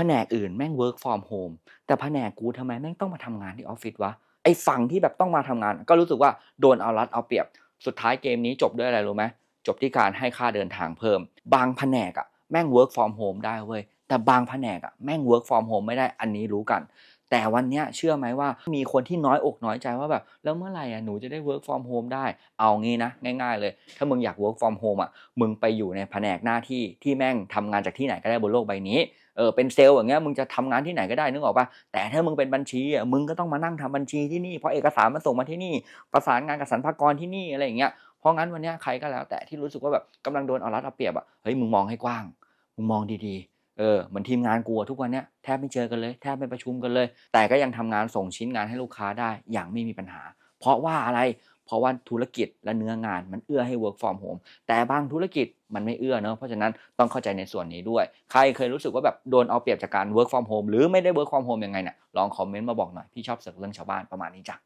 แผนกอื่นแม่ง work from home แต่แผนกกูทำไมแม่งต้องมาทำงานที่ออฟฟิศวะไอ้ฝั่งที่แบบต้องมาทำงาน ก็รู้สึกว่าโดนเอารัดเอาเปรียบ สุดท้ายเกมนี้จบด้วยอะไรรู้ไหมจบที่การให้ค่าเดินทางเพิ่ม บางแผนกอะแม่ง work from home ได้เว้ยแต่บางแผนกอะแม่ง work from home ไม่ได้อันนี้รู้กัน แต่วันนี้เชื่อไหมว่ามีคนที่น้อยอกน้อยใจว่าแบบ แล้วเมื่อไหร่อะหนูจะได้ work from home ได้ เอางี้นะ ง่ายๆเลย ถ้ามึงอยาก work from home อะมึงไปอยู่ในแผนกหน้าที่ที่แม่งทำงานจากที่ไหนก็ได้บนโลกใบนี้เออเป็นเซลล์อย่างเงี้ยมึงจะทำงานที่ไหนก็ได้นึกออกปะแต่ถ้ามึงเป็นบัญชีอะมึงก็ต้องมานั่งทำบัญชีที่นี่เพราะเอกสารมันส่งมาที่นี่ ประสานงานกับสรรพากรที่นี่อะไรอย่างเงี้ยเพราะงั้นวันนี้ใครก็แล้วแต่ที่รู้สึกว่าแบบกำลังโดนเอารัดเอาเปรียบอะเฮ้ยมึงมองให้กว้างมึงมองดีๆ เออเหมือนทีมงานกูอะทุกวันเนี้ยแทบไม่เจอกันเลยแทบไม่ประชุมกันเลย แต่ก็ยังทำงานส่งชิ้นงานให้ลูกค้าได้อย่างไม่มีปัญหา เพราะว่าอะไร เพราะว่าธุรกิจและเนื้องานมันเอื้อให้ work from home แต่บางธุรกิจมันไม่เอื้อเนอะเพราะฉะนั้นต้องเข้าใจในส่วนนี้ด้วย ใครเคยรู้สึกว่าแบบโดนเอาเปรียบจากการ work from home หรือไม่ได้ work from home ยังไงเนี่ยลองคอมเมนต์มาบอกหน่อยพี่ชอบเสกเรื่องชาวบ้านประมาณนี้จ้ะ